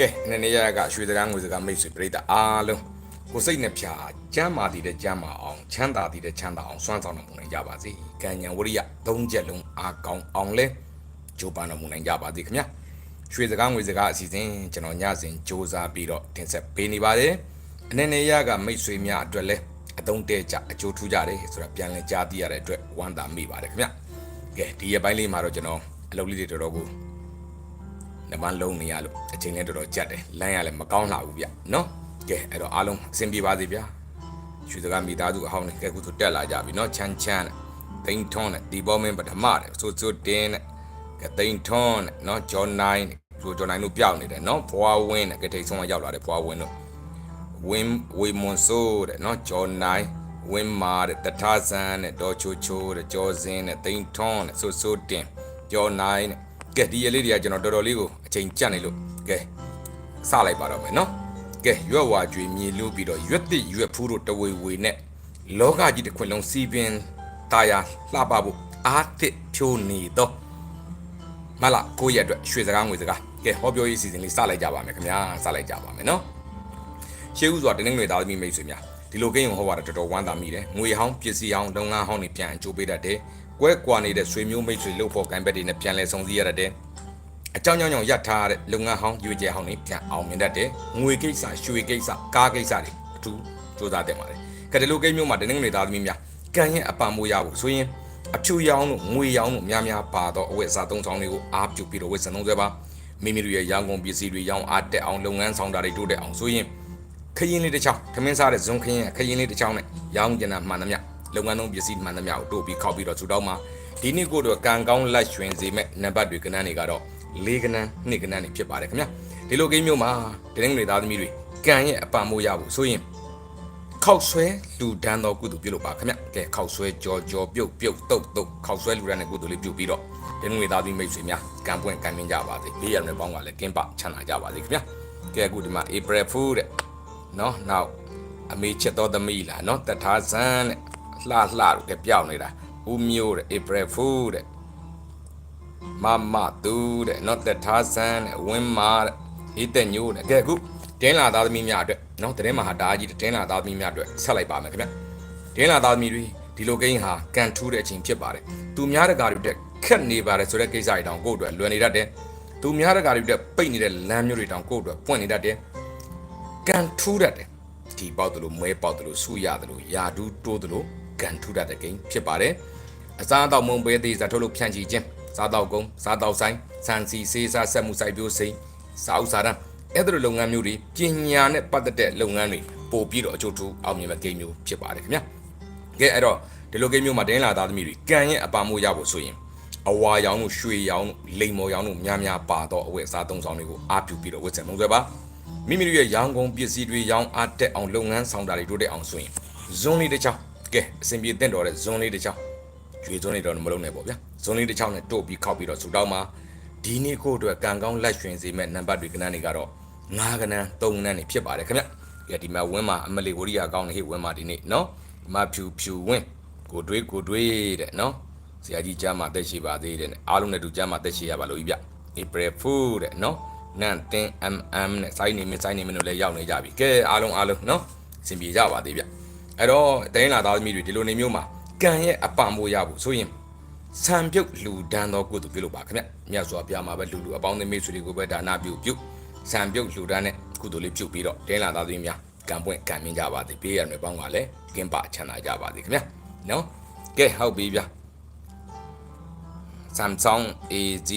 ကဲအနေနဲ့ရကရွှေစကားငွေစကားမိတ်ဆွေပြိတ္တာအားလုံးကိုစိတ်နှပြကျမ်းမာတည်တဲ့ကျမ်းမာအောင်ချမ်းသာတည်တဲ့ချမ်းသာအောင်စွမ်းဆောင်တော်မူနိုင်ကြပါစေကံဉဏ်ဝရိယသုံးချက်လုံးအားကောင်းအောင်လဲကြိုးပမ်းတော်မူနိုင်ကြပါစေခင်ဗျာရွှေစကားငွေစကားအစီအစဉ်ကျွန်တော်ညစဉ်စ조사ပြီးတော့တင်ဆက်ပေးနေပါတယ်အနေနဲ့ရကမိတ်ဆွေများအတွက်လဲအသုံးတဲ့ကြအကျိုးထူးကြတယ်ဆိုတာပြန်လည်ကြားသိရတဲ့အတွက်ဝမ်းသာမိပါတယ်ခင်ဗျာကဲဒီရက်ပိုင်းလေးမှာတော့ကျွန်တော်အလုပ်လေးတွေတော်တော်ကို နမလုံးနေရလို့အချိန်လည်းတော်တော်ကြက်တယ်လမ်းရလည်းမကောင်းလှဘူးဗျနော်ကဲအဲ့တော့အားလုံးအဆင်ပြေပါစေဗျာရွှေစကားမိသားစုအဟောင်းနဲ့ကဲကုသိုလ်တက်လာကြပြီနော်ချမ်းချမ်းနဲ့တိန်ထွန်းနဲ့ဒီပေါ်မင်းပထမတဲ့ဆိုဆိုတင်းနဲ့ကဲတိန်ထွန်းနဲ့နော်ဂျော်နိုင်နဲ့ဆိုဂျော်နိုင်တို့ပြောင်းနေတယ်နော်ဘွားဝင်းနဲ့ကဲထိတ်ဆုံးကရောက်လာတယ်ဘွားဝင်းတို့ဝင်းဝေမွန်ဆိုးတဲ့နော်ဂျော်နိုင်ဝင်းမာတဲ့တထဆန်းနဲ့ဒေါ်ချိုချိုတဲ့ကျော်စင်းနဲ့တိန်ထွန်းနဲ့ဆိုဆိုတင်းဂျော်နိုင်နဲ့ ကဲဒီရလေးတွေကကျွန်တော်တော်တော်လေးကိုအချိန်ကြက်နေလို့ကဲစလိုက်ပါတော့မယ်နော်ကဲရွက်ဝါကြွေမြေလို့ပြီးတော့ရွက်တစ်ရွက်ဖူးတို့တဝေဝေနဲ့လောကကြီးတစ်ခွင်လုံးစီးပင်တာယာလှပဖို့အားတစ်ဖြိုးနေတော့မလားကိုယ့်ရဲ့အတွက်ရွှေစကားငွေစကားကဲဟောပြောရေးစီစဉ်လေးစလိုက်ကြပါမယ်ခင်ဗျာစလိုက်ကြပါမယ်နော်ရှေးဥစွာတင်းနှင်းတွေသားသမီးမိတ်ဆွေများဒီလိုကိန်းကိုဟောပါတော့တော်တော်ဝမ်းသာမိတယ်ငွေဟောင်းပစ္စည်းဟောင်းလုပ်ငန်းဟောင်းတွေပြန်အကျိုးပေးတတ်တယ် ကွဲကွာနေတဲ့ဆွေမျိုးမိတ်ဆွေလို့ဖို့ကိုင်းဘက်တွေနဲ့ပြန်လဲဆုံစည်းရတတ်တယ်အကြောင်းကြောင့်ကြောင့်ရထားတဲ့လုပ်ငန်းဟောင်းရွေကျဲဟောင်းတွေပြန်အောင်မြင်တတ်တယ်ငွေကိစ္စရွှေကိစ္စကားကိစ္စတွေအထူးစူးစမ်းတင်ပါတယ်ကတလူကိန်းမျိုးမှာတင်းနှင်းတွေသားသမီးများကံရဲ့အပံမိုးရဖို့ဆိုရင်အဖြူရောင်းတို့ငွေရောင်းတို့များများပါတော့အဝတ်အစားသုံးဆောင်တွေကိုအားပြုပြီးတော့ဝတ်ဆင်သုံးဆွဲပါမိမိတို့ရဲ့ရောင်းကုန်ပစ္စည်းတွေရောင်းအားတက်အောင်လုပ်ငန်းဆောင်တာတွေတိုးတက်အောင်ဆိုရင်ခရင်လေးတစ်ချောင်းခမင်းစားတဲ့ဇွန်ခရင်ခရင်လေးတစ်ချောင်းနဲ့ရောင်းကျင်တာမှန်သမျှ လုပ်ငန်းသုံးပစ္စည်းမှန်သမျှကိုတို့ပြီးခောက်ပြီးတော့ထူတောင်းမှာဒီနေ့ကိုတော့ကံကောင်းလက်ရွှင်စေမဲ့နံပါတ်တွေကဏ္ဍတွေကတော့လေးကဏ္ဍနှစ်ကဏ္ဍတွေဖြစ်ပါတယ်ခင်ဗျဒီလိုကိန်းမျိုးမှာတရင်တွေသားသမီးတွေကံရဲ့အပံမိုးရဖို့ဆိုရင်ခောက်ဆွဲလူဒန်းသောကုသိုလ်ပြုလုပ်ပါခင်ဗျကဲခောက်ဆွဲကြော်ကြော်ပြုတ်ပြုတ်တုတ်တုတ်ခောက်ဆွဲလူဒန်းတဲ့ကုသိုလ်လေးပြုပြီးတော့တရင်တွေသားသမီးမိတ်ဆွေများကံပွင့်ကံမြင်ကြပါစေဘေးရံတွေပေါင်းကလည်းကင်းပချမ်းသာကြပါစေခင်ဗျကဲအခုဒီမှာ April Fool တဲ့နော်နောက်အမေချစ်တော်သမီးလားနော်တထားဆန်းတဲ့ လှလှလို့ကပြောင်းနေတာဦးမျိုးတဲ့ April Fool တဲ့မမသူတဲ့နော်တထားဆန်းတဲ့ဝင်းမာတဲ့အေးတဲ့ညိုးတဲ့ကဲအခုတင်းလာသားသမီးများအတွက်နော်တရင်မဟာတားကြီးတင်းလာသားသမီးများအတွက်ဆက်လိုက်ပါမယ်ခင်ဗျတင်းလာသားသမီးတွေဒီလိုကိန်းဟာကန်ထူးတဲ့အချိန်ဖြစ်ပါတယ်သူများတကာတွေတက်ခက်နေပါတယ်ဆိုတဲ့ကိစ္စတွေတောင်ကိုယ့်အတွက်လွယ်နေတတ်တယ်သူများတကာတွေတက်ပိတ်နေတဲ့လမ်းမျိုးတွေတောင်ကိုယ့်အတွက်ပွင့်နေတတ်တယ်ကန်ထူးတတ်တယ်ဒီပေါက်တယ်လို့မဲပေါက်တယ်လို့ဆူရတယ်လို့ယာဒူးတိုးတယ်လို့ ကန်ထူးတတ်တဲ့ဂိမ်းဖြစ်ပါတယ်အစားအသောက်မုံပဲသေးစားထုတ်လို့ဖြန့်ချီခြင်းစားတောက်ကုန်းစားတောက်ဆိုင်စံစီစေးစားဆက်မှုစိုက်ပျိုးစိမ်းစားဥစားတန်းအဲ့ဒီလိုလုပ်ငန်းမျိုးတွေပညာနဲ့ပတ်သက်တဲ့လုပ်ငန်းတွေပို့ပြီးတော့အကျိုးထူးအောင်မြင်မဲ့ဂိမ်းမျိုးဖြစ်ပါတယ်ခင်ဗျာကဲအဲ့တော့ဒီလိုဂိမ်းမျိုးမှာတင်းလာသားသမီးတွေကံရဲ့အပါမိုးရဖို့ဆိုရင်အဝါရောင်တို့ရွှေရောင်တို့လိမ်မော်ရောင်တို့များများပါတော့အဝတ်အစားသုံးဆောင်တွေကိုအားပြုပြီးတော့ဝတ်ဆင်သုံးစွဲပါမိမိတို့ရဲ့ရောင်းကုန်ပစ္စည်းတွေရောင်းအားတက်အောင်လုပ်ငန်းဆောင်တာတွေတိုးတက်အောင်ဆိုရင်ဇွန်လေးတစ်ချောင်း ကဲအစဉ်ပြေတင့်တော်တဲ့ဇွန်လေးတစ်ချောင်းကျွေးဇွန်လေးတော့မလုံးနဲ့ပေါ့ဗျာဇွန်လေးတစ်ချောင်းနဲ့တို့ပြီးခောက်ပြီးတော့ဆူတောင်းမှာဒီနေ့ကိုအတွက်ကံကောင်းလက်ရွှင်စေမဲ့နံပါတ်တွေကဏ္ဍတွေကတော့ငါးကဏ္ဍသုံးကဏ္ဍတွေဖြစ်ပါတယ်ခင်ဗျကဲဒီမှာဝင်းမှာအမလီဝရိယကောင်းနေဟိဝင်းမှာဒီနေ့နော်ဒီမှာဖြူဖြူဝင်းကိုတွေးကိုတွေးတဲ့နော်ဆရာကြီးကြားမှာတက်ရှိပါသေးတယ်အားလုံးနဲ့တူကြားမှာတက်ရှိရပါလို့ကြီးဗျ April Fool တဲ့နော်နန်တင် MM နဲ့စိုင်းနေမစိုင်းနေမလို့လည်းရောက်နေကြပြီကဲအားလုံးအားလုံးနော်အဆင်ပြေကြပါသေးဗျ အဲ့တော့တိုင်းလာသားသမီးတွေဒီလိုနေမျိုးမှာကံရဲ့အပံမိုးရဖို့ဆိုရင်ဆံပြုတ်လူဒန်းသောကုသိုလ်ပြုလုပ်ပါခင်ဗျမြတ်စွာဘုရားမှာပဲလူလူအပေါင်းသမီးဆွေတွေကိုပဲဒါနပြုပြုဆံပြုတ်လူဒန်းတဲ့ကုသိုလ်လေးပြုပြီးတော့တိုင်းလာသားသမီးများကံပွင့်ကံမြင်ကြပါသေးဘေးရံတွေပေါင်းကလည်းကင်းပချမ်းသာကြပါသေးခင်ဗျနော်ကဲဟုတ်ပြီဗျ Samsung A0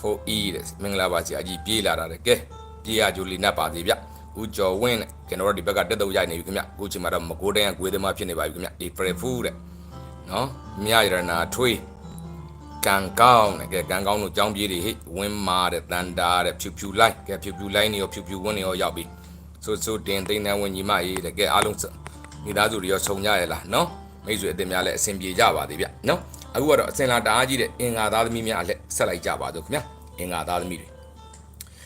4E တဲ့မင်္ဂလာပါဆရာကြီးပြေးလာတာတဲ့ကဲပြေးရကြိုလီနတ်ပါသေးဗျ ဦးကျော်ဝင်းတဲ့ကျွန်တော်တို့ဒီဘက်ကတက်တော့ရိုက်နေပြီခင်ဗျအခုချိန်မှာတော့မကိုးတန်းကဂွေးသမားဖြစ်နေပါပြီခင်ဗျ April Fool တဲ့နော်မြရရနာထွေးကန်ကောင်းတဲ့ကဲကန်ကောင်းတို့ចောင်းပြေးတွေဟိဝင်းမာတဲ့တန်တာတဲ့ဖြူဖြူလိုက်ကဲဖြူဖြူလိုက်နေရောဖြူဖြူဝင်းနေရောရောက်ပြီဆိုဆိုတင်သိန်းတန်းဝင်ညီမကြီးတဲ့ကဲအားလုံးမိသားစုတွေရောဆုံကြရလားနော်မိတ်ဆွေအတင်များလည်းအဆင်ပြေကြပါသေးဗျနော်အခုကတော့အစင်လာတအားကြီးတဲ့အင်္ဂါသားသမီးများအလက်ဆက်လိုက်ကြပါစို့ခင်ဗျအင်္ဂါသားသမီးတွေ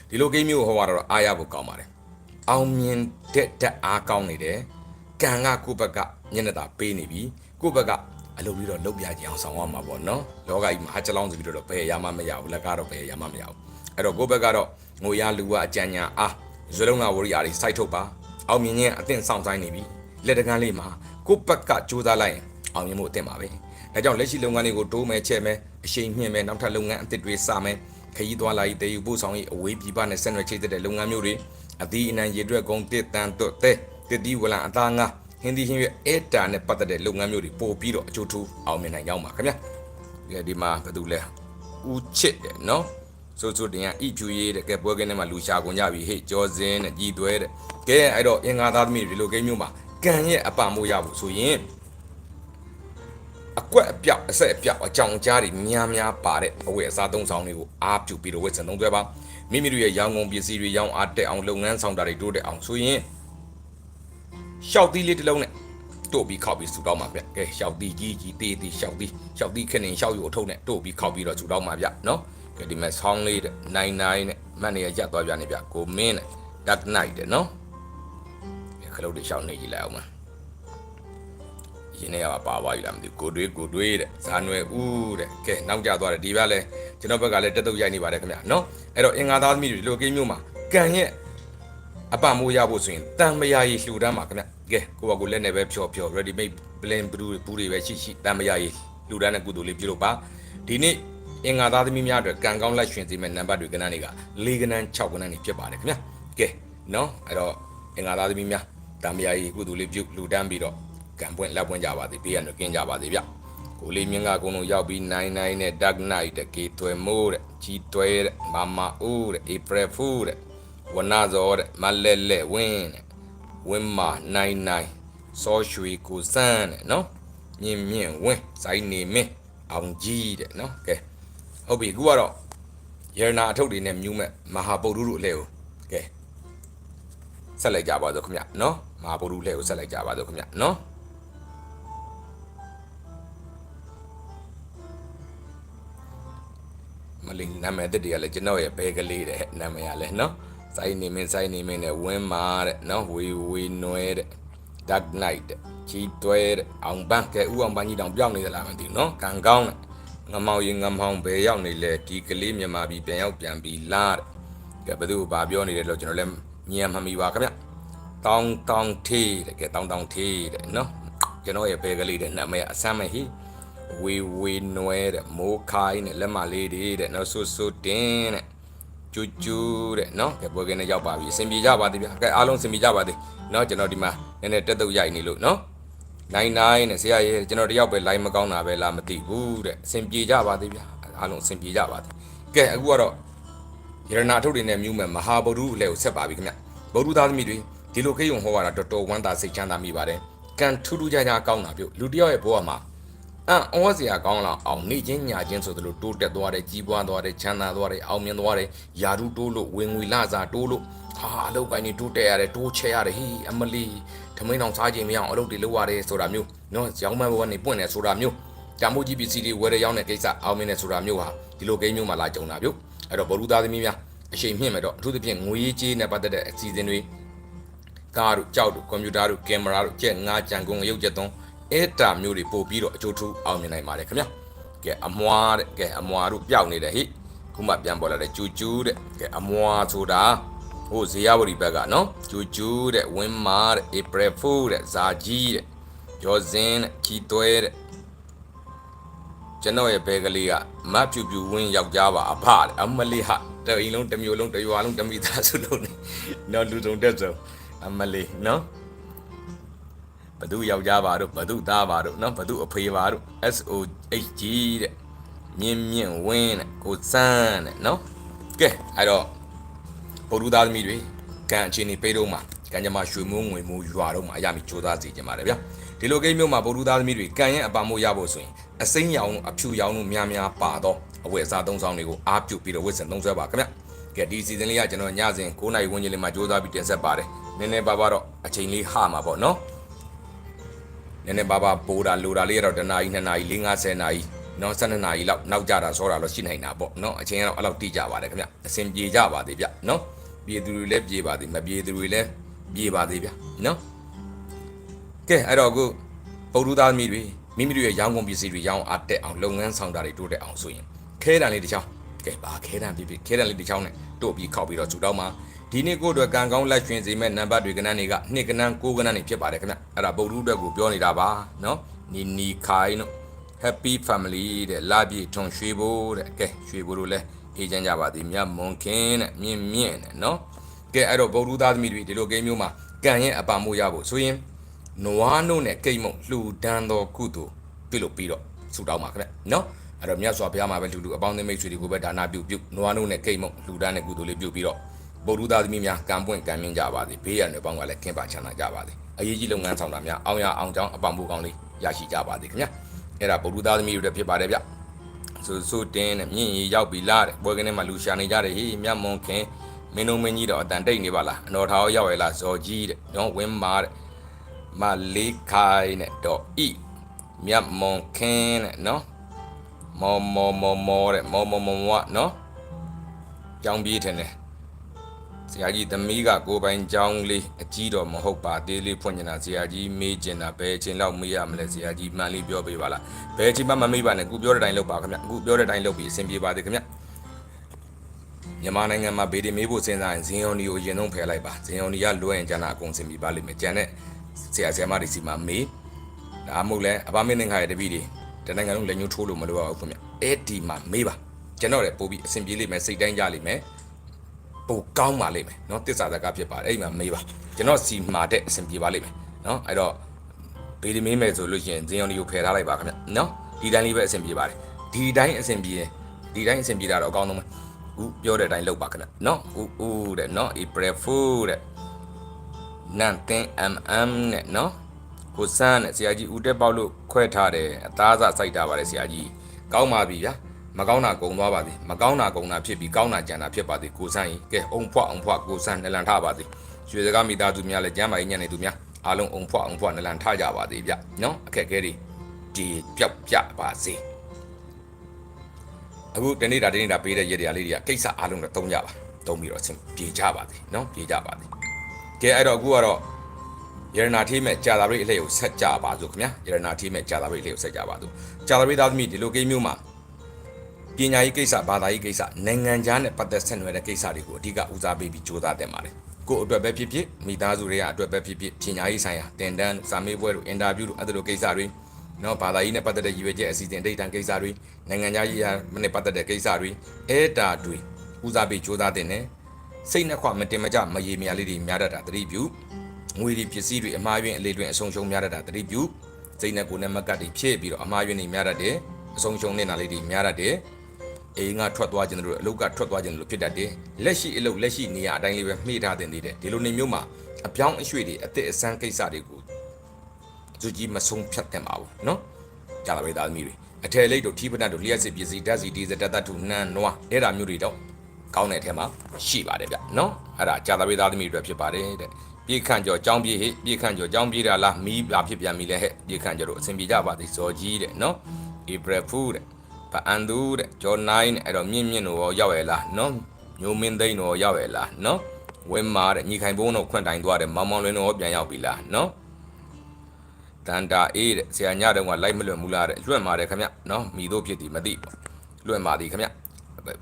ဒီလိုကိန်းမျိုးဟောရတော့အားရဖို့ကောင်းပါတယ် အောင်မြင်တဲ့တက်အားကောင်းနေတယ်ကံကကိုယ့်ဘက်ကညနေတာပေးနေပြီကိုယ့်ဘက်ကအလုပ်ပြီးတော့လုပ်ပြကြအောင်ဆောင်ရမှာပေါ့နော်လောကကြီးမှာဟာချလောင်းဆိုပြီးတော့ဘယ်ရမှမရဘူးလက်ကားတော့ဘယ်ရမှမရဘူးအဲ့တော့ကိုယ့်ဘက်ကတော့ငိုရလူဝအကြံညာအားဇွဲလုံးလာဝရိယာတွေစိုက်ထုတ်ပါအောင်မြင်ခြင်းအသင့်ဆောင်ဆိုင်နေပြီလက်တကန်းလေးမှာကိုယ့်ဘက်ကကြိုးစားလိုက်ရင်အောင်မြင်မှုအသင့်ပါပဲဒါကြောင့်လက်ရှိလုပ်ငန်းတွေကိုတိုးမယ်ချဲ့မယ်အရှိန်မြင့်မယ်နောက်ထပ်လုပ်ငန်းအသစ်တွေစမယ်ခရီးသွားလာရေးတည်ယူပို့ဆောင်ရေးအဝေးပြည်ပနဲ့ဆက်နွယ်ချိတ်သက်တဲ့လုပ်ငန်းမျိုးတွေ အသီးအနှံရေတွက်ကုန်တစ်တန်တွတ်တဲ့တစ်တီဝလံအသားငါဟင်းသီးဟင်းရွက်အဲတာနဲ့ပတ်သက်တဲ့လုပ်ငန်းမျိုးတွေပို့ပြီးတော့အကျိုးထူးအောင်မြင်နိုင်ကြပါခင်ဗျာဒီဒီမှာဘာတူလဲဦးချစ်တယ်နော်ဆိုဆိုတင်ရဣဖြူရေးတဲ့ကဲပွဲကင်းထဲမှာလူရှာကုန်ကြပြီဟေ့ကြောစင်းတဲ့ကြီးသွဲတဲ့ကဲအဲ့တော့အင်္ဂါသားသမီးတွေဒီလိုကိန်းမျိုးမှာကံရဲ့အပမိုးရဖို့ဆိုရင်အကွက်အပြောက်အဆက်အပြောက်အကြောင်ကြားတွေများများပါတဲ့အဝတ်အစားသုံးဆောင်တွေကိုအားပြုပြီးတော့ဝတ်ဆင်သုံးသွဲပါ မိမိတို့ရဲ့ရောင်းကုန်ပစ္စည်းတွေရောင်းအားတက်အောင်လုပ်ငန်းဆောင်တာတွေတိုးတက်အောင်ဆိုရင်ရှောက်သီးလေးတစ်လုံးနဲ့တို့ပြီးခောက်ပြီးဆူတောင်းပါဗျကဲရှောက်သီးကြီးကြီးတေးသေးရှောက်သီးရှောက်သီးခင်းနေရှောက်ယူအထုပ်နဲ့တို့ပြီးခောက်ပြီးတော့ဆူတောင်းပါဗျနော်ကဲဒီမဲ့ဆောင်းလေးတဲ့နိုင်နိုင်နဲ့မတ်နေရရက်သွားပြနေဗျကိုမင်းနဲ့ dark night တဲ့နော်ကဲခလုတ်တွေရှောက်နေကြည့်လိုက်အောင်မ ရင်းနေရပါပါပါယူလာမသိဘူးကိုတွေးကိုတွေးတဲ့ဇာနွယ်ဦးတဲ့ကဲနောက်ကျသွားတယ်ဒီဘက်လဲကျွန်တော်ဘက်ကလည်းတက်တုတ်ရိုက်နေပါတယ်ခင်ဗျနော်အဲ့တော့အင်္ဂါသားသမီးတွေဒီလိုကိန်းမျိုးမှာကံရဲ့အပမိုးရဖို့ဆိုရင်တန်မယာရီလှူဒန်းပါခင်ဗျကဲကိုကကိုလက်နဲ့ပဲဖြော်ဖြော် ready made blend brew ဘူးတွေပဲရှိရှိတန်မယာရီလှူဒန်းတဲ့ကုသိုလ်လေးပြုလုပ်ပါဒီနေ့အင်္ဂါသားသမီးများအတွက်ကံကောင်းလက်ရှင်စီမဲ့နံပါတ်တွေကဏ္ဍတွေက၄ကဏ္ဍ6ကဏ္ဍတွေဖြစ်ပါတယ်ခင်ဗျကဲနော်အဲ့တော့အင်္ဂါသားသမီးများတန်မယာရီကုသိုလ်လေးပြုလှူဒန်းပြီးတော့ ကံပွင့်လက်ပွင့်ကြပါစေဘေးရန်ကင်းကြပါစေဗျကိုလေးမြင့်ကကုန်းလုံးရောက်ပြီး99နဲ့ Dark Knight တဲ့ကေသွဲမိုးတဲ့ကြီးသွဲတဲ့မမအိုးတဲ့ April Fool တဲ့ဝနာဇောတဲ့မလဲလဲဝင်းတဲ့ဝင်းမာ99စောရွှေကိုစန်းတဲ့နော်မြင့်မြင့်ဝင်းဇိုင်းနေမင်းအောင်ကြီးတဲ့နော်ကဲဟုတ်ပြီအခုကတော့ရတနာအထုပ်တွေနဲ့မြူးမဲ့မဟာပုတ်ရုတို့အလဲကိုကဲဆက်လိုက်ကြပါစို့ခင်ဗျနော်မဟာပုတ်ရုလဲကိုဆက်လိုက်ကြပါစို့ခင်ဗျနော် မလီနာမည်တက်တွေကလည်းကျွန်တော်ရဲ့ဘဲကလေးတဲ့နာမည်ကလည်းနော်စိုင်းနေမင်းစိုင်းနေမင်းနဲ့ဝင်းမာတဲ့နော်ဝေဝေနွဲတဲ့ dark night တဲ့ကြီးတွဲတဲ့အောင်ပန်းကဲဥအောင်ပန်းကြီးတောင်ပြောင်းနေသလားမသိဘူးနော်ကံကောင်းတဲ့ငမောင်ရင်ငမောင်ဘယ်ရောက်နေလဲဒီကလေးမြန်မာပြည်ပြန်ရောက်ပြန်ပြီလားတဲ့ကဲဘယ်သူဘာပြောနေတယ်လို့ကျွန်တော်လည်းညံမမီပါခင်ဗျတောင်းတောင်းထေးတဲ့ကဲတောင်းတောင်းထေးတဲ့နော်ကျွန်တော်ရဲ့ဘဲကလေးတဲ့နာမည်အဆမ်းမဟိ ဝေဝေနွဲတဲ့မိုးခိုင်းတဲ့လက်မလေးတွေတဲ့နော်ဆူဆူတင်းတဲ့ကျူကျူတဲ့နော်ကဲပွဲကင်းနဲ့ရောက်ပါပြီအဆင်ပြေကြပါသေးဗျာကဲအားလုံးအဆင်ပြေကြပါသေးနော်ကျွန်တော်ဒီမှာနည်းနည်းတက်တုတ်ရိုက်နေလို့နော်နိုင်နိုင်နဲ့ဆရာရဲ့ကျွန်တော်တယောက်ပဲ line မကောင်းတာပဲလားမသိဘူးတဲ့အဆင်ပြေကြပါသေးဗျာအားလုံးအဆင်ပြေကြပါသေးကဲအခုကတော့ရတနာထုတ်တွေနဲ့မြူးမဲ့မဟာဗုဒ္ဓအလဲကိုဆက်ပါပြီခင်ဗျဗုဒ္ဓသားသမီးတွေဒီလိုကိယုံဟောရတာတော်တော်ဝမ်းသာစိတ်ချမ်းသာမိပါတယ်ကံထူးထူးခြားခြားကောင်းတာပြုလူတစ်ယောက်ရဲ့ဘဝမှာ အံ့ဩစရာကောင်းလာအောင်နေချင်းညာချင်းဆိုသလိုတိုးတက်သွားတယ်ကြီးပွားသွားတယ်ချမ်းသာသွားတယ်အောင်မြင်သွားတယ်ယာရုတိုးလို့ဝင်ငွေလာစားတိုးလို့ဟာအလုပ်ကိုင်းနေတိုးတက်ရတယ်တိုးချဲရတယ်ဟီအမလီထမင်းအောင်စားခြင်းမရအောင်အလုပ်တွေလုပ်ရတယ်ဆိုတာမျိုးနော်ရောင်းမဘဝနေပွင့်တယ်ဆိုတာမျိုးတမိုးကြီးပစ္စည်းတွေဝယ်ရရောက်တဲ့ကိစ္စအောင်မြင်တယ်ဆိုတာမျိုးဟာဒီလိုကိန်းမျိုးမှလာကြုံတာမျိုးအဲ့တော့ဗလူသားသမီးများအချိန်မြင့်မဲ့တော့အထူးသဖြင့်ငွေကြေးနဲ့ပတ်သက်တဲ့အစီအစဉ်တွေကားတို့ကြောက်တို့ကွန်ပျူတာတို့ကင်မရာတို့ကြက်ငါးကြံကုန်ရုပ်ကြက်သွန်း အဲ့တာမျိုးတွေပို့ပြီးတော့အကျိုးထူးအောင်မြင်နိုင်ပါတယ်ခင်ဗျာကဲအမွားတဲ့ကဲအမွားတို့ပျောက်နေတယ်ဟိခုမှပြန်ပေါ်လာတဲ့ကျူကျူးတဲ့ကဲအမွားဆိုတာဟိုဇေယဝတီဘက်ကနော်ကျူကျူးတဲ့ဝင်းမာတဲ့ April Fool တဲ့ဇာကြီးတဲ့ကျော်စင်းတဲ့ခီသွဲတဲ့ကျွန်တော်ရဲ့ဘဲကလေးကမတ်ပြူပြူဝင်းယောက်ျားပါအဖတဲ့အမလေးဟာတအိမ်လုံးတစ်မျိုးလုံးတစ်ရွာလုံးတစ်မိသားစုလုံးနေနော်လူစုံတက်စုံအမလေးနော် ဘသူယောက်ျားပါတို့ဘသူသားပါတို့နော်ဘသူအဖေပါတို့ SOHG တဲ့မြင့်မြင့်ဝင်းတဲ့ကိုစန်းတဲ့နော်ကဲအဲ့တော့ပုရုသားသမီးတွေကံအချင်းနေပေးတော့မှာကံကြမ္မာရွှေမိုးငွေမိုးရွာတော့မှာအရမီကြိုးစားစီကြပါတယ်ဗျာဒီလိုကိန်းမျိုးမှာပုရုသားသမီးတွေကံရဲ့အပါမိုးရဖို့ဆိုရင်အစိမ်းရောင်အဖြူရောင်တို့များများပါတော့အဝတ်အစားသုံးဆောင်တွေကိုအားပြုပြီးတော့ဝတ်ဆင်သုံးဆွဲပါခင်ဗျကဲဒီစီဇန်လေးကကျွန်တော်ညစဉ်9နိုင်ဝန်းကျင်လေးမှာကြိုးစားပြီးတင်ဆက်ပါတယ်နည်းနည်းပါးပါတော့အချိန်လေးဟမှာပေါ့နော် နည်းနည်းပါးပါးပိုးတာလိုတာလေးကတော့တနာရီ2နာရီ4 50နာရီနော်12နာရီလောက်နောက်ကြတာဆောတာတော့ရှိနိုင်တာပေါ့နော်အချိန်ကတော့အဲ့လောက်တိကြပါတယ်ခင်ဗျအဆင်ပြေကြပါသေးဗျနော်ပြေသူတွေလည်းပြေပါသေးမပြေသူတွေလည်းပြေပါသေးဗျနော်ကဲအဲ့တော့အခုပုရုသားသမီးတွေမိမိတို့ရဲ့ရောင်းကုန်ပစ္စည်းတွေရောင်းအားတက်အောင်လုပ်ငန်းဆောင်တာတွေတိုးတက်အောင်ဆိုရင်ခဲတံလေးတစ်ချောင်းကဲဘာခဲတံပြပြခဲတံလေးတစ်ချောင်းနဲ့တို့ပြီးခောက်ပြီးတော့ထူတောင်းမှာ ဒီနေ့ကိုယ့်အတွက်ကံကောင်းလက်ရွှင်စေမဲ့နံပါတ်တွေကနန်းတွေကနှစ်ကနန်းကိုးကနန်းတွေဖြစ်ပါတယ်ခင်ဗျအဲ့ဒါဗုဒ္ဓအတွက်ကိုပြောနေတာပါနော်နီနီခိုင်တို့ happy family တဲ့လာပြည့်ထွန်ရွှေဘိုးတဲ့ကဲရွှေဘိုးတို့လည်းအေးချမ်းကြပါသည်မြတ်မွန်ခင်းတဲ့မြင့်မြင့်တဲ့နော်ကဲအဲ့တော့ဗုဒ္ဓသားသမီးတွေဒီလိုကိန်းမျိုးမှာကံရဲ့အပါမိုးရဖို့ဆိုရင်နွားနို့နဲ့ကိတ်မုံလှူဒန်းတော်ကုသိုလ်ပြုလုပ်ပြီးတော့ဆူတောင်းပါခင်ဗျနော်အဲ့တော့မြတ်စွာဘုရားမှာပဲလူလူအပေါင်းအသင်းမိတ်ဆွေတွေကိုပဲဒါနပြုပြုနွားနို့နဲ့ကိတ်မုံလှူဒန်းတဲ့ကုသိုလ်လေးပြုပြီးတော့ ဗုဒ္ဓသားသမီးများကံပွင့်ကံမြင့်ကြပါစေဘေးရန်တွေပေါင်းကလည်းကင်းပါချမ်းသာကြပါစေအရေးကြီးလုပ်ငန်းဆောင်တာများအောင်ရအောင်ကြောင်းအပေါင်းမိုးကောင်းလေးရရှိကြပါစေခင်ဗျအဲ့ဒါဗုဒ္ဓသားသမီးတွေဖြစ်ပါတယ်ဗျဆိုဆိုတင်းနဲ့မြင့်ရီရောက်ပြီလားတဲ့ပွဲကင်းထဲမှာလူရှာနေကြတယ်ဟေးမြတ်မွန်ခင်မင်းတို့မင်းကြီးတော့အတန်တိတ်နေပါလားအတော်ထားရောက်ရလားဇော်ကြီးတဲ့နော်ဝင်းမာတဲ့မလေးခိုင်နဲ့တော့ဤမြတ်မွန်ခင်တဲ့နော်မော်မော်မော်မော်တဲ့မော်မော်မော်မော်နော်ကြောင်းပြေးတယ်နဲ့ ဆရာကြီးသမီးကကိုယ်ပိုင်ကြောင်းလေးအကြီးတော့မဟုတ်ပါသေးလေးဖွင့်နေတာဆရာကြီးမေးကျင်တာဘယ်ချင်းလောက်မေးရမလဲဆရာကြီးမှန်လေးပြောပေးပါလားဘယ်ချင်းမှမမေးပါနဲ့ခုပြောတဲ့အတိုင်းလုပ်ပါခင်ဗျအခုပြောတဲ့အတိုင်းလုပ်ပြီးအဆင်ပြေပါသေးခင်ဗျမြန်မာနိုင်ငံမှာဗေဒီမေးဖို့စဉ်းစားရင်ဇင်ယွန်ဒီကိုအရင်ဆုံးဖယ်လိုက်ပါဇင်ယွန်ဒီကလွှဲရင်ကျန်တာအကုန်စင်ပြေပါလိမ့်မယ်ကျန်တဲ့ဆရာဆရာမတွေစီမှာမေးဒါမှမဟုတ်လဲအဘမင်းနေခါရဲ့တပည့်တွေတနိုင်ငံလုံးလက်ညှိုးထိုးလို့မလိုပါဘူးခင်ဗျအဲ့ဒီမှာမေးပါကျွန်တော်လည်းပို့ပြီးအဆင်ပြေလိမ့်မယ်စိတ်တိုင်းကြလိမ့်မယ် ပိုကောင်းပါလိမ့်မယ်နော်တစ္ဆာစကားဖြစ်ပါတယ်အဲ့ဒီမှာမေးပါကျွန်တော်စီမာတဲ့အဆင်ပြေပါလိမ့်မယ်နော်အဲ့တော့ဘေးဒီမေးမယ်ဆိုလို့ရှိရင်ဇင်းရုံတွေကိုဖယ်ထားလိုက်ပါခင်ဗျနော်ဒီတိုင်းလေးပဲအဆင်ပြေပါတယ်ဒီတိုင်းအဆင်ပြေတယ်ဒီတိုင်းအဆင်ပြေတာတော့အကောင်းဆုံးပဲဦးပြောတဲ့အတိုင်းလုပ်ပါခင်ဗျနော်ဦးဦးတဲ့နော် April Fool တဲ့နန်တင် MM နဲ့နော်ကိုစမ်းနဲ့ဆရာကြီးဦးတက်ပေါက်လို့ခွဲထားတယ်အသားစားစိုက်တာပါတယ်ဆရာကြီးကောင်းပါပြီဗျာ မကောင်းတာကုံသွားပါသည်မကောင်းတာကုံတာဖြစ်ပြီးကောင်းတာကြံတာဖြစ်ပါသည်ကိုဆန်းကြီးကဲအုံဖွားအုံဖွားကိုဆန်းနလန်ထပါသည်ရွှေစကားမိသားစုများလည်းကျမ်းမာရေးညံ့နေသူများအားလုံးအုံဖွားအုံဖွားနလန်ထကြပါသည်ဗျနော်အခက်အခဲတွေဒီပြောက်ပြပါစေအခုတနေ့တာတနေ့တာပေးတဲ့ရည်တရားလေးတွေကကိစ္စအားလုံးတော့တုံးကြပါတုံးပြီးတော့အဆင်ပြေကြပါသည်နော်ပြေကြပါသည်ကဲအဲ့တော့အခုကတော့ရတနာထေးမဲ့ကြာသာပရိအလှည့်ကိုဆက်ကြပါစို့ခင်ဗျာရတနာထေးမဲ့ကြာသာပရိအလှည့်ကိုဆက်ကြပါစို့ကြာသာပရိသားသမီးဒီလိုကိန်းမျိုးမှာ ပညာရေးကိစ္စဘာသာရေးကိစ္စနိုင်ငံခြားနဲ့ပတ်သက်ဆက်နွယ်တဲ့ကိစ္စတွေကိုအဓိကဦးစားပေးပြီးကြိုးစားတင်ပါတယ်ကိုယ့်အတွက်ပဲဖြစ်ဖြစ်မိသားစုတွေကအတွက်ပဲဖြစ်ဖြစ်ပညာရေးဆိုင်ရာတင်တန်းစာမေးပွဲတို့အင်တာဗျူးတို့အဲ့ဒီလိုကိစ္စတွေနော်ဘာသာရေးနဲ့ပတ်သက်တဲ့ရည်ရွယ်ချက်အစီအစဉ်ဒိတ်တန်ကိစ္စတွေနိုင်ငံခြားရေးနဲ့ပတ်သက်တဲ့ကိစ္စတွေအဲ့တာတွေဦးစားပေးကြိုးစားတင်တယ်စိတ်နှခွမတင်မကြမရေမြလေးတွေများတတ်တာတတိပြုငွေတွေပစ္စည်းတွေအမှားယွင်းအလေးတွင်အဆုံးရှုံးများတတ်တာတတိပြုစိတ်နဲ့ကိုယ်နဲ့မကတ်တွေဖြည့်ပြီးတော့အမှားယွင်းတွေများတတ်တယ်အဆုံးရှုံးနေတာလေးတွေများတတ်တယ် အိမ်ကထွက်သွားခြင်းတို့အလုတ်ကထွက်သွားခြင်းတို့ဖြစ်တတ်တယ်လက်ရှိအလုတ်လက်ရှိနေရာအတိုင်းလေးပဲမှီထားတင်သေးတယ်ဒီလိုနေမျိုးမှာအပြောင်းအရွှေ့တွေအသက်အဆန်းကိစ္စတွေကိုသူကြီးမဆုံးဖြတ်တင်ပါဘူးเนาะကြာလာပဲသားသမီးတွေအထယ်လိတ်တို့ထီးပနတ်တို့လျှက်စစ်ပစ္စည်းဓာတ်စီဒီဇယ်တတ်တတ်ထုနှမ်းနွားအဲ့ဒါမျိုးတွေတော့ကောင်းတဲ့အထက်မှာရှိပါတယ်ဗျเนาะအဲ့ဒါကြာလာပဲသားသမီးတွေဖြစ်ပါတယ်တဲ့ပြေခန့်ကျော်ចောင်းပြေဟိပြေခန့်ကျော်ចောင်းပြေတာလားမီးလာဖြစ်ပြန်ပြီလဲဟဲ့ပြေခန့်ကျော်တို့အဆင်ပြေကြပါသည်ဇော်ကြီးတဲ့เนาะ April Fool တဲ့ ဗအန်သူတဲ့ဂျော်9တဲ့အဲ့တော့မြင့်မြင့်တို့ရောရောက်ရလားနော်ညိုမင်းသိန်းတို့ရောရောက်ရလားနော်ဝင်းမာတဲ့ညီခိုင်ဘုံတို့ခွန့်တိုင်သွားတယ်မောင်မောင်လင်းတို့ရောပြန်ရောက်ပြီလားနော်တန်တာအေးတဲ့ဆရာညတုန်းကလိုက်မလွတ်ဘူးလားတဲ့လွတ်မာတယ်ခမနော်မိတို့ဖြစ်သည်မသိဘူးလွတ်မာသည်ခမ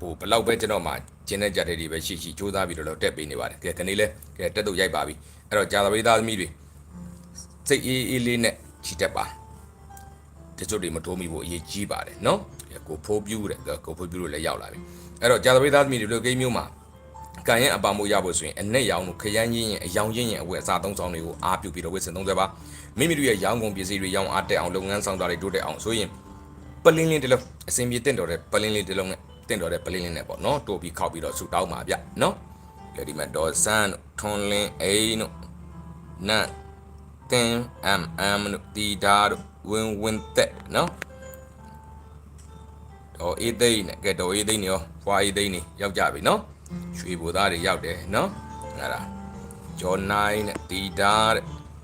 ဟိုဘလောက်ပဲကျွန်တော်မှကျင်းတဲ့ကြက်တွေပဲရှိရှိစူးစမ်းပြီးတော့တက်ပေးနေပါတယ်ကဲခဏလေးကဲတက်တော့ရိုက်ပါပြီအဲ့တော့ဂျာသပိသားသမီးတွေစိတ်အေးအေးလေးနဲ့ချီတက်ပါတချို့တွေမတိုးမိဖို့အရေးကြီးပါတယ်နော် ကိုဖိုးပြူးတဲ့ကိုဖိုးပြူးလို့လည်းရောက်လာပြီအဲ့တော့ကြာသပတေးသားသမီးတွေလိုကိန်းမျိုးမှာကံရဲ့အပါမိုးရဖို့ဆိုရင်အ내ရောင်တို့ခရမ်းချင်းရင်အယောင်ချင်းရင်အဝယ်အစားသုံးဆောင်တွေကိုအားပြုပြီးတော့ဝစ်စင်သုံးဆွဲပါမိမိတို့ရဲ့ရောင်းကုန်ပစ္စည်းတွေရောင်းအားတက်အောင်လုပ်ငန်းဆောင်တာတွေတိုးတက်အောင်ဆိုရင်ပလင်းလင်းတစ်လုံးအစင်ပြေတင့်တော်တဲ့ပလင်းလေးတစ်လုံးနဲ့တင့်တော်တဲ့ပလင်းလေးနဲ့ပေါ့နော်တိုးပြီးခောက်ပြီးတော့ဆူတောင်းပါဗျနော်ကဲဒီမှာဒေါ်ဆန်းတို့ထွန်လင်းအိန်းတို့နတ်တင်အမ်အမ်တို့တီဒါတို့ဝင်းဝင်းသက်နော် တော့အေးသိန်းနဲ့ကဲတော့အေးသိန်းနေရောဖွာအေးသိန်းနေရောက်ကြပြီနော်ရွှေဘူသားတွေရောက်တယ်နော်အဲ့ဒါဂျော်နိုင်နဲ့တီဒါတဲ့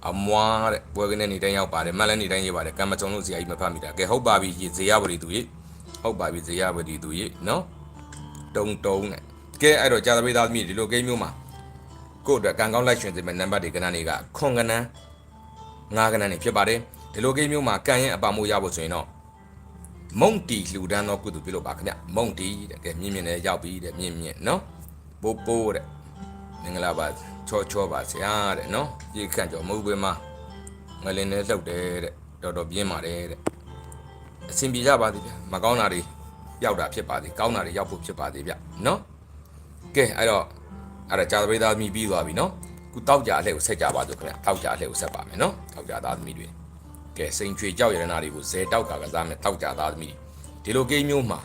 အမွားတဲ့ပွဲကနေနေတိုင်းရောက်ပါတယ်မက်လည်းနေတိုင်းရေးပါတယ်ကံမချုံလို့ဇေယျကြီးမဖတ်မိတာကဲဟုတ်ပါပြီဇေယျဝတီသူကြီးဟုတ်ပါပြီဇေယျဝတီသူကြီးနော်တုံတုံနဲ့ကဲအဲ့တော့ကြာသပတေးသားသမီးဒီလိုကိန်းမျိုးမှာကိုယ့်အတွက်ကံကောင်းလိုက်ရှင်စေမယ့်နံပါတ်တွေကဏ္ဍတွေကခွန်ကဏ္ဍငါးကဏ္ဍနေဖြစ်ပါတယ်ဒီလိုကိန်းမျိုးမှာကံရဲ့အပါမိုးရဖို့ဆိုရင်တော့ မုံတီလှူဒန်းသောကုသိုလ်ပြုလို့ပါခင်ဗျမုံတီတဲ့ကဲမြင့်မြင့်နဲ့ရောက်ပြီတဲ့မြင့်မြင့်နော်ပိုးပိုးတဲ့မင်္ဂလာပါချောချောပါဆရာတဲ့နော်ပြေခန့်ကျော်မဟုတ်ပဲမှာငလင်းနဲ့လှုပ်တယ်တဲ့တော်တော်ပြင်းပါတယ်တဲ့အဆင်ပြေကြပါသည်ဗျမကောင်းတာတွေရောက်တာဖြစ်ပါသည်ကောင်းတာတွေရောက်ဖို့ဖြစ်ပါသည်ဗျနော်ကဲအဲ့တော့အဲ့ဒါကြာသပတေးသားသမီးပြီးသွားပြီနော်ခုတောက်ကြအလှည့်ကိုဆက်ကြပါစို့ခင်ဗျတောက်ကြအလှည့်ကိုဆက်ပါမယ်နော်တောက်ကြသားသမီးတွေ ကဲစိန်ချွေကြောက်ရတနာတွေကိုဇဲတောက်ကကစားမယ်တောက်ကြသားသမီးတွေဒီလိုကိန်းမျိုးမှာ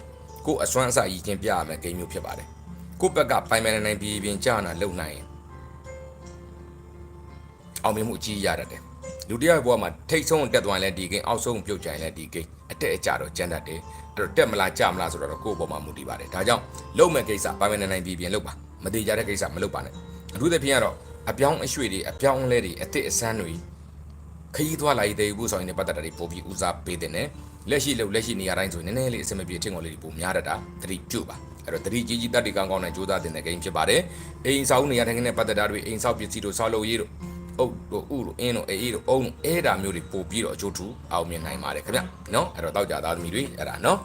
ကိုယ်အစွမ်းအစရည်ချင်းပြရမယ်ကိန်းမျိုးဖြစ်ပါတယ်ကိုယ့်ဘက်ကပိုင်ပိုင်နိုင်နိုင်ပြည်ပြင်ကြာနာလုံနိုင်ရင်အောင်မြင်မှုအကြီးရတတ်တယ်လူတစ်ယောက်ဘဝမှာထိတ်ဆုံးတက်သွားရင်လည်းဒီကိန်းအောက်ဆုံးပြုတ်ကြရင်လည်းဒီကိန်းအတက်အကျတော့ကျန်တတ်တယ်အဲ့တော့တက်မလားကြမလားဆိုတော့ကိုယ့်ဘဝမှာမူတည်ပါတယ်ဒါကြောင့်လုံမဲ့ကိစ္စပိုင်ပိုင်နိုင်နိုင်ပြည်ပြင်လုပ်ပါမသေးကြတဲ့ကိစ္စမလုပ်ပါနဲ့အထူးသဖြင့်ကတော့အပြောင်းအရွှေ့တွေအပြောင်းအလဲတွေအစ်စ်အဆန်းတွေ ခရီးသွားလာရေးတည်ဘူးဆောင်ရင်ပတ်သက်တာတွေပို့ပြီးဦးစားပေးတဲ့နဲ့လက်ရှိလို့လက်ရှိနေရာတိုင်းဆိုရင်နည်းနည်းလေးအဆင်မပြေထင်ကုန်လေးတွေပိုများတတ်တာသတိပြုပါအဲ့တော့သတိကြီးကြီးတက်တီကောင်းကောင်းနဲ့ကြိုးစားတင်တဲ့ဂိမ်းဖြစ်ပါတယ်အိမ်ဆောင်နေရာတိုင်းနဲ့ပတ်သက်တာတွေအိမ်ဆောက်ပစ္စည်းတို့ဆောက်လုပ်ရေးတို့အုတ်တို့ဥတို့အင်းတို့အေးတို့အုံတို့အဲ့ဒါမျိုးတွေပို့ပြီးတော့အကျိုးထူအောင်မြင်နိုင်ပါတယ်ခင်ဗျနော်အဲ့တော့တောက်ကြသားသမီးတွေအဲ့ဒါနော်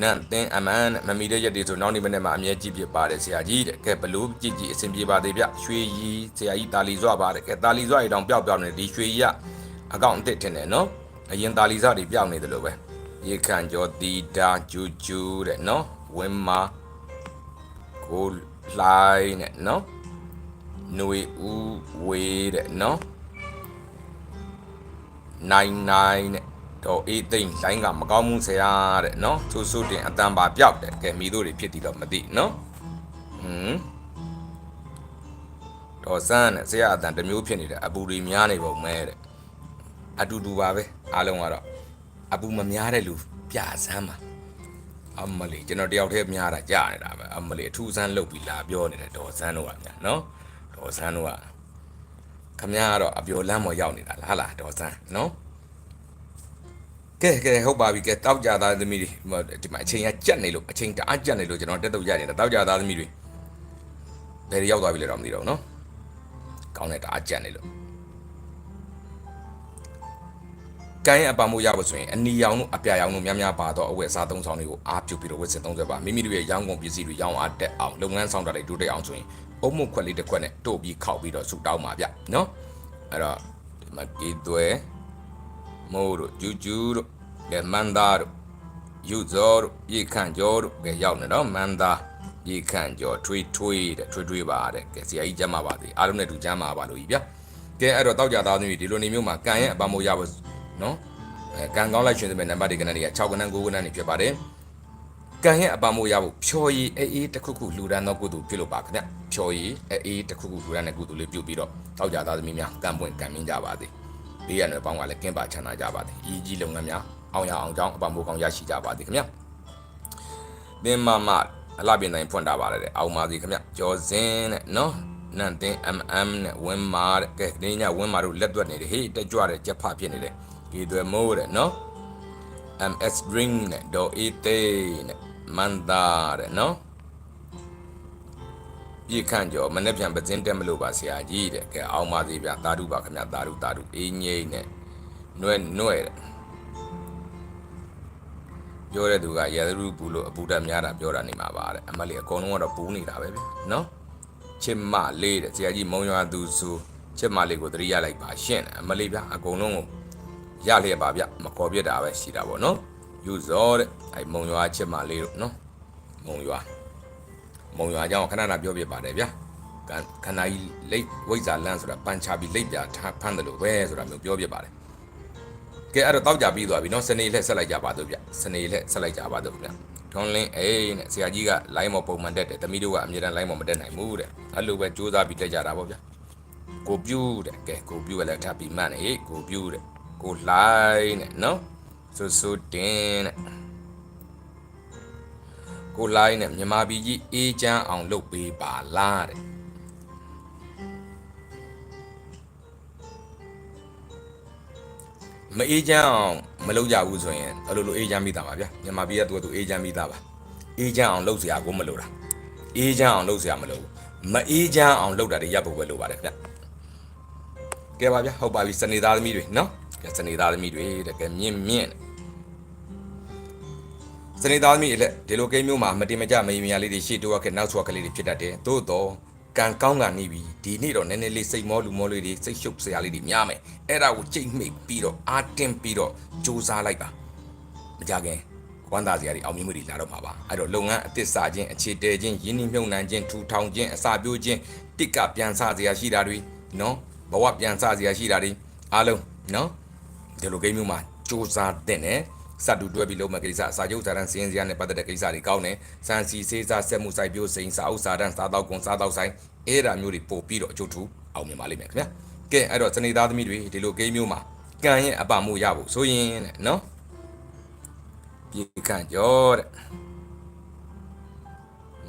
နန်တင်အမန်မမီတဲ့ရက်တွေဆိုနောက်နေ့မနေ့မှာအမြဲကြည့်ပြပါတယ်ဆရာကြီးတဲ့ကဲဘလို့ကြည့်ကြည့်အဆင်ပြေပါသေးဗျရွှေကြီးဆရာကြီးတာလီစွာပါတယ်ကဲတာလီစွာရီတောင်ပျောက်ပျောက်နေဒီရွှေကြီးကအကောင့်အစ်စ်ထင်တယ်နော်အရင်တာလီစွာတွေပျောက်နေတယ်လို့ပဲရေခန့်ကျော်တီတာဂျူဂျူတဲ့နော်ဝင်းမာကိုလိုင်းနဲ့နော်ຫນွေဦးဝေးတဲ့နော်နိုင်နိုင်တဲ့ တော့အေးသိမ့်လိုင်းကမကောင်းဘူးဆရာတဲ့နော်ဆူဆူတင်အတန်ပါပြောက်တယ်ကဲမိတို့တွေဖြစ်တီတော့မသိနော်ဟွန်းတော့စမ်းတဲ့ဆရာအတန်တစ်မျိုးဖြစ်နေတယ်အပူတွေများနေပုံမဲတဲ့အတူတူပါပဲအားလုံးကတော့အပူမများတဲ့လူပြစမ်းပါအမလီကျွန်တော်တယောက်တည်းများတာကြားနေတာပဲအမလီအထူးဆန်းလုပ်ပြီးလာပြောနေတယ်ဒေါ်ဆန်းတို့ကများနော်ဒေါ်ဆန်းတို့ကခမများကတော့အပျော်လမ်းပေါ်ရောက်နေတာလားဟာလားဒေါ်ဆန်းနော် ကဲကဲဟုတ်ပါပြီကဲတောက်ကြသားသမီးတွေဟိုဒီမှာအချိန်ကကြက်နေလို့အချိန်တအားကြက်နေလို့ကျွန်တော်တက်တော့ရနေတာတောက်ကြသားသမီးတွေဘယ်ရောက်သွားပြီလဲတော့မသိတော့ဘူးနော်ကောင်းတဲ့တအားကြက်နေလို့ကိုင်းအပမှုရဖို့ဆိုရင်အနီရောင်တို့အပြာရောင်တို့များများပါတော့အဝတ်အစားသုံးဆောင်တွေကိုအားပြုပြီးတော့ဝတ်စစ်သုံးဆွဲပါမိမိတို့ရဲ့ရောင်းကုန်ပစ္စည်းတွေရောင်းအားတက်အောင်လုပ်ငန်းဆောင်တာတွေတိုးတက်အောင်ဆိုရင်အုံမုတ်ခွက်လေးတစ်ခွက်နဲ့တို့ပြီးခောက်ပြီးတော့ဆူတောင်းပါဗျနော်အဲ့တော့ဒီမှာဒီသွဲ မိုးတို့ဂျူဂျူတို့ကဲမန္တာတို့ယူဇောတို့ရေခန့်ကျော်တို့ကဲရောက်နေတော့မန္တာရေခန့်ကျော်ထွေးထွေးတဲ့ထွေးထွေးပါတဲ့ကဲဆရာကြီးကျမ်းပါပါသေးအားလုံးနဲ့တူကျမ်းပါပါလို့ကြီးဗျာကဲအဲ့တော့တောက်ကြသားသမီးဒီလိုနေမျိုးမှာကန်ရဲ့အပမိုးရဖို့နော်အဲကန်ကောင်းလိုက်ရှင်တဲ့နံပါတ်ဒီကနန်းတွေက6ကနန်း9ကနန်းတွေဖြစ်ပါတယ်ကံရဲ့အပမိုးရဖို့ဖြော်ရည်အေးအေးတစ်ခုခုလှူဒန်းသောကုသိုလ်ပြုလုပ်ပါခင်ဗျဖြော်ရည်အေးအေးတစ်ခုခုလှူဒန်းတဲ့ကုသိုလ်လေးပြုပြီးတော့တောက်ကြသားသမီးများကံပွင့်ကံမင်းကြပါသေး ဘေးရန်တွေပေါင်းကလည်းကင်းပါချမ်းသာကြပါသည်။ဤကြီးလုပ်ငန်းများအောင်ရအောင်ကြောင်းအပံမိုးကောင်းရရှိကြပါသည်ခင်ဗျာ။သင်မမအလှပြင်တိုင်းဖွင့်တာပါလေတဲ့အောင်ပါသည်ခင်ဗျ။ကျော်စင်းတဲ့နော်။နန်တင် MM နဲ့ဝင်းမာတဲ့ကဲဒီညဝင်းမာတို့လက်သွက်နေတယ်ဟေးတက်ကြွတဲ့ကြက်ဖဖြစ်နေတယ်။ဒီသွဲမိုးတဲ့နော်။ MS Ring နဲ့ဒေါ်အေးသေးနဲ့မန္တာတဲ့နော်။ ပြေခန့်ကျော်မနေ့ပြန်ပဇင်းတက်မလို့ပါဆရာကြီးတဲ့ကဲအောင်ပါသေးဗျာတာဓုပါခင်ဗျာတာဓုတာဓုအေးငိမ့်နဲ့နွဲ့နွဲ့တဲ့ပြောတဲ့သူကရသရုပူလို့အပူဓာတ်များတာပြောတာနေမှာပါတဲ့အမလေးအကုန်လုံးကတော့ပူနေတာပဲဗျာနော်ချစ်မလေးတဲ့ဆရာကြီးမုံရွာသူဆိုချစ်မလေးကိုတတိရလိုက်ပါရှင့်အမလေးဗျာအကုန်လုံးကိုရလျက်ပါဗျမခေါ်ပြစ်တာပဲရှိတာပေါ့နော်ယူဇောတဲ့အဲမုံရွာချစ်မလေးတို့နော်မုံရွာ မုံရွာကြောင့်ခဏခဏပြောပြပါတယ်ဗျာကန်ခန္ဓာကြီးလိတ်ဝိဇ္ဇာလန့်ဆိုတာပန်ချပြီးလိတ်ပြထားဖမ်းတယ်လို့ပဲဆိုတာမျိုးပြောပြပါတယ်ကဲအဲ့တော့တောက်ကြပြီးသွားပြီနော်စနေလက်ဆက်လိုက်ကြပါတော့ဗျစနေလက်ဆက်လိုက်ကြပါတော့ဗျထွန်လင်းအေးနဲ့ဆရာကြီးကလိုင်းမော်ပုံမှန်တက်တယ်တမီးတို့ကအမြဲတမ်းလိုင်းမော်မတက်နိုင်ဘူးတဲ့အဲ့လိုပဲစူးစမ်းပြီးတက်ကြတာပေါ့ဗျကိုပြူးတဲ့ကဲကိုပြူးကလည်းထပ်ပြီးမှန်နေကိုပြူးတဲ့ကိုလိုင်းနဲ့နော်ဆူဆူတင်းတဲ့ ကိုလိုင်းနဲ့မြန်မာပြည်ကြီးအေးချမ်းအောင်လုပ်ပေးပါလားတဲ့မအေးချမ်းအောင်မလုပ်ကြဘူးဆိုရင်အဲ့လိုလိုအေးချမ်းမိတာပါဗျာမြန်မာပြည်ကသူကသူအေးချမ်းမိတာပါအေးချမ်းအောင်လုပ်စရာကိုမလိုတာအေးချမ်းအောင်လုပ်စရာမလိုဘူးမအေးချမ်းအောင်လုပ်တာတွေရပ်ဖို့ပဲလိုပါတယ်ဗျာကဲပါဗျာဟုတ်ပါပြီစနေသားသမီးတွေနော်ကဲစနေသားသမီးတွေတကယ်မြင့်မြင့် စနေသားသမီးအလက်ဒီလိုကိန်းမျိုးမှာမတင်မကြမယမရလေးတွေရှေ့တိုးရခဲ့နောက်ဆွာကလေးတွေဖြစ်တတ်တယ်သို့တော့ကံကောင်းကနေပြီဒီနေ့တော့နည်းနည်းလေးစိတ်မောလူမောလေးတွေစိတ်ရှုပ်စရာလေးတွေများမယ်အဲ့ဒါကိုကြိတ်မိတ်ပြီးတော့အာတင်ပြီးတော့စူးစမ်းလိုက်ပါမကြခင်ဝမ်းသာစရာတွေအောင်မြင်မှုတွေလာတော့မှာပါအဲ့တော့လုပ်ငန်းအသစ်စာချင်းအခြေတဲချင်းရင်းနှီးမြှုပ်နှံခြင်းထူထောင်ခြင်းအစာပြိုးခြင်းတစ်ကပြန်စစရာရှိတာတွေနော်ဘဝပြန်စစရာရှိတာတွေအားလုံးနော်ဒီလိုကိန်းမျိုးမှာစူးစမ်းတဲ့နဲ့ စတူတွဲပြီးလုံးမဲ့ကိစ္စစာချုပ်စာတမ်းစင်းစရာနဲ့ပတ်သက်တဲ့ကိစ္စတွေကောင်းတယ်စံစီစေးစားဆက်မှုစိုက်ပျိုးစိန်စာအုပ်စာတမ်းစားတော့ကုန်စားတော့ဆိုင်အဲ့ဒါမျိုးတွေပို့ပြီးတော့အကျိုးထူအောင်မြင်ပါလိမ့်မယ်ခင်ဗျာကဲအဲ့တော့စနေသားသမီးတွေဒီလိုကိန်းမျိုးမှာကံရဲ့အပမှုရဖို့ဆိုရင်တဲ့နော်ပြေခန့်ကြောတဲ့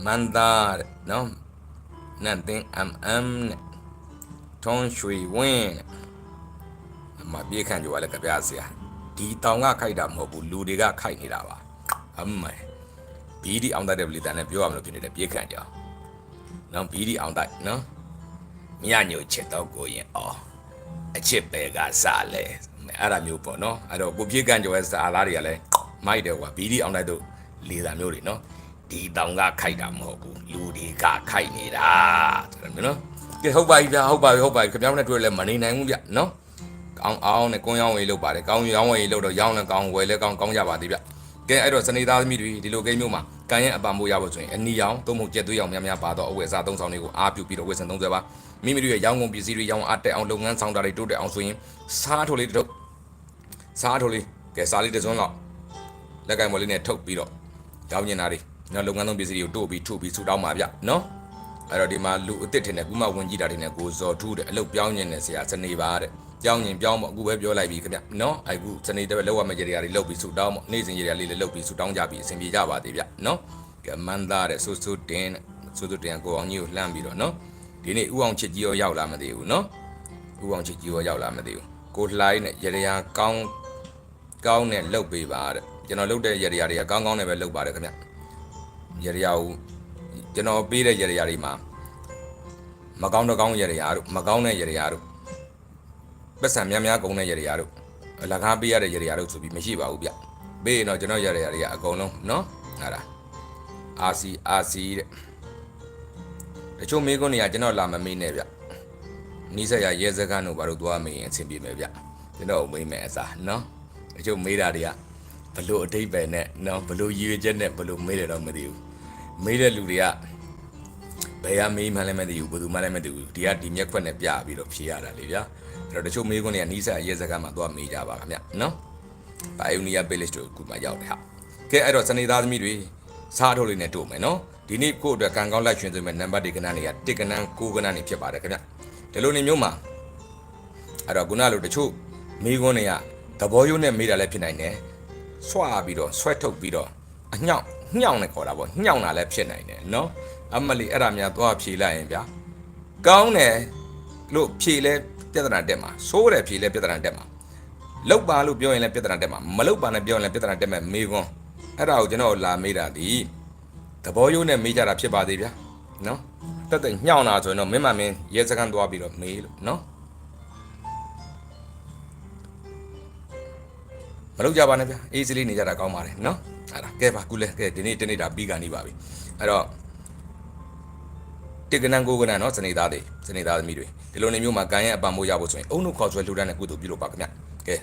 မန္တာတဲ့နော်နန်တင်အမ်အမ်နဲ့ထုံးရွှေဝင်းတဲ့အမပြေခန့်ကြောကလည်းကြပြဆရာ ဒီတောင်ကခိုက်တာမဟုတ်ဘူးလူတွေကခိုက်နေတာပါအမေဘီဒီအောင်တတ်တဲ့လူတန်းနဲ့ပြောရမလို့ဖြစ်နေတဲ့ပြေခန့်ကြောနော်ဘီဒီအောင်တတ်နော်မြညိုချစ်တော့ကိုရင်အော်အချစ်ပဲကစားလဲအဲ့ဒါမျိုးပေါ့နော်အဲ့တော့ကိုပြေခန့်ကြောရဲ့စာသားတွေကလည်းမိုက်တယ်ကွာဘီဒီအောင်တတ်တို့လေသာမျိုးတွေနော်ဒီတောင်ကခိုက်တာမဟုတ်ဘူးလူတွေကခိုက်နေတာဆိုတယ်နော်ကဲဟုတ်ပါပြီဗျာဟုတ်ပါပြီဟုတ်ပါပြီခင်ဗျားတို့နဲ့တွေ့လဲမနေနိုင်ဘူးဗျနော် ကောင်းအောင်နဲ့ကွန်းရောင်းဝေးလုပ်ပါတယ်ကောင်းရောင်းဝေးလုပ်တော့ရောင်းလည်းကောင်းဝယ်လည်းကောင်းကောင်းကြပါသေးဗျကဲအဲ့တော့စနေသားသမီးတွေဒီလိုကိန်းမျိုးမှာကံရဲ့အပံမိုးရဖို့ဆိုရင်အနီရောင်သုံးဖို့ကြက်သွေးရောင်များများပါတော့အဝယ်စားသုံးဆောင်တွေကိုအားပြုပြီးတော့ဝယ်ဆန်သုံးဆွဲပါမိမိတို့ရဲ့ရောင်းကုန်ပစ္စည်းတွေရောင်းအားတက်အောင်လုပ်ငန်းဆောင်တာတွေတိုးတက်အောင်ဆိုရင်စားထိုးလေးတစ်ထုပ်စားထိုးလေးကဲစားလေးတစ်စုံလောက်လက်ကင်မော်လေးနဲ့ထုတ်ပြီးတော့ရောင်းညင်တာတွေနော်လုပ်ငန်းသုံးပစ္စည်းတွေကိုတိုးပြီးထုတ်ပြီးဆူတောင်းပါဗျနော်အဲ့တော့ဒီမှာလူအစ်စ်ထင်တယ်ကုမဝင်ကြည့်တာတွေနဲ့ကိုဇော်ထူးတဲ့အလုပ်ပြောင်းညင်တဲ့ဆရာစနေပါတဲ့ ပြောင်းညင်ပြောင်းပေါ့အခုပဲပြောလိုက်ပြီခင်ဗျနော်အခုစနေတဲ့လောက်ရမယ့်ကြရာတွေလောက်ပြီးဆူတောင်းပေါ့နေ့စဉ်ကြရာလေးလည်းလောက်ပြီးဆူတောင်းကြပြီးအဆင်ပြေကြပါသေးဗျနော်ကဲမန်သားတဲ့ဆူဆူတင်ဆူဆူတင်ကိုအောင်ကြီးကိုလှမ်းပြီးတော့နော်ဒီနေ့ဥအောင်ချစ်ကြီးရောရောက်လာမသိဘူးနော်ဥအောင်ချစ်ကြီးရောရောက်လာမသိဘူးကိုလှိုင်းနဲ့ရရာကောင်းကောင်းနဲ့လှုပ်ပေးပါတဲ့ကျွန်တော်လှုပ်တဲ့ရရာတွေကကောင်းကောင်းနဲ့ပဲလှုပ်ပါတယ်ခင်ဗျရရာကိုကျွန်တော်ပေးတဲ့ရရာတွေမှာမကောင်းတော့ကောင်းရရာတို့မကောင်းတဲ့ရရာတို့ ပတ်စံများများကုန်တဲ့ရရာတို့အလကားပေးရတဲ့ရရာတို့ဆိုပြီးမရှိပါဘူးဗျပေးရင်တော့ကျွန်တော်ရရာတွေကအကုန်လုံးနော်ဟာဒါ RC RC တဲ့တချို့မေးခွန်းတွေကကျွန်တော်လာမမေးနဲ့ဗျနီးစက်ရရဲစခန်းတို့ဘာလို့သွားမေးရင်အဆင်ပြေမယ်ဗျကျွန်တော်မေးမယ်အစားနော်တချို့မေးတာတွေကဘလို့အတိတ်ပဲနဲ့နော်ဘလို့ရည်ရွယ်ချက်နဲ့ဘလို့မေးတယ်တော့မသိဘူးမေးတဲ့လူတွေကဘယ်ကမေးမှလည်းမသိဘူးဘယ်သူမှလည်းမသိဘူးဒီကဒီမျက်ခွက်နဲ့ပြပြီးတော့ဖြေရတာလေဗျာ အဲ့တော့တချို့မေးခွန်းတွေကနီးစက်ရဲစခန်းမှာသွားမေးကြပါခင်ဗျနော်ဘိုင်ယိုနီယာပေးလစ်တို့ကူမှရောက်တယ်ဟာကဲအဲ့တော့စနေသားသမီးတွေစားထုတ်လေးနဲ့တို့မယ်နော်ဒီနေ့ကို့အတွက်ကံကောင်းလိုက်ရှင်သွင်းမဲ့နံပါတ်တွေကဏ္ဍတွေကတစ်ကဏ္ဍကိုကဏ္ဍတွေဖြစ်ပါတယ်ခင်ဗျဒီလိုနေမျိုးမှာအဲ့တော့ခုနလိုတချို့မိကွန်းတွေကသဘောရိုးနဲ့မေးတာလည်းဖြစ်နိုင်တယ်ဆွာပြီးတော့ဆွဲထုတ်ပြီးတော့အညောင်ညောင်နဲ့ခေါ်တာပေါ့ညောင်တာလည်းဖြစ်နိုင်တယ်နော်အမလီအဲ့ဒါများသွားဖြေလိုက်ရင်ဗျာကောင်းတယ်လို့ဖြေလဲ ပြဿနာတက်မှာစိုးတယ်ဖြေလဲပြဿနာတက်မှာလောက်ပါလို့ပြောရင်လည်းပြဿနာတက်မှာမလောက်ပါနဲ့ပြောရင်လည်းပြဿနာတက်မဲ့မေကွန်းအဲ့ဒါကိုကျွန်တော်လာမေးတာဒီသဘောရိုးနဲ့မေးကြတာဖြစ်ပါသေးဗျာနော်တက်တက်ညှောင်းတာဆိုရင်တော့မင်းမမင်းရဲစခန်းသွားပြီးတော့မေးလို့နော်မလုပ်ကြပါနဲ့ဗျာအေးစလေးနေကြတာကောင်းပါတယ်နော်အဲ့ဒါကဲပါကူလဲကဲဒီနေ့တနေ့တာပြီးကန်နေပါပြီအဲ့တော့ တက်ကနန်ကိုကနန်နော်စနေသားတွေစနေသားသမီးတွေဒီလိုနေမျိုးမှာကံရဲ့အပံမိုးရဖို့ဆိုရင်အုံနှုတ်ခေါ်ဆွဲလှူဒါန်းတဲ့ကုသိုလ်ပြုလုပ်ပါခင်ဗျကဲ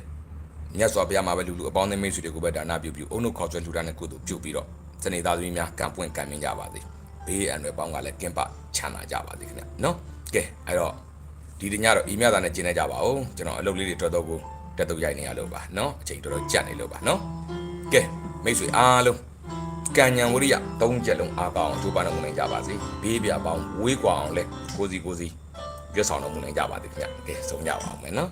မြတ်စွာဘုရားမှာပဲလူလူအပေါင်းအသင်းမိတ်ဆွေတွေကိုပဲဒါနပြုပြုအုံနှုတ်ခေါ်ဆွဲလှူဒါန်းတဲ့ကုသိုလ်ပြုပြီးတော့စနေသားသမီးများကံပွင့်ကံမြင်ကြပါစေဘေးအန္တရာယ်ပေါင်းကလည်းကင်းပချမ်းသာကြပါစေခင်ဗျနော်ကဲအဲ့တော့ဒီတညတော့ဤမြတာနဲ့ကျင်းနေကြပါဦးကျွန်တော်အလုပ်လေးတွေတော်တော်ကိုတက်တော့ရိုက်နေရလို့ပါနော်အချိန်တော်တော်ကြက်နေလို့ပါနော်ကဲမိတ်ဆွေအားလုံး ကံညံဝရိယသုံးချက်လုံးအားကောင်းအောင်ကြိုးပမ်းတော်မူနိုင်ကြပါစေဘေးပြပေါင်းဝေးကွာအောင်လဲကိုစီကိုစီရွတ်ဆောင်တော်မူနိုင်ကြပါစေခင်ဗျကဲဆုံးကြပါအောင်မယ်နော်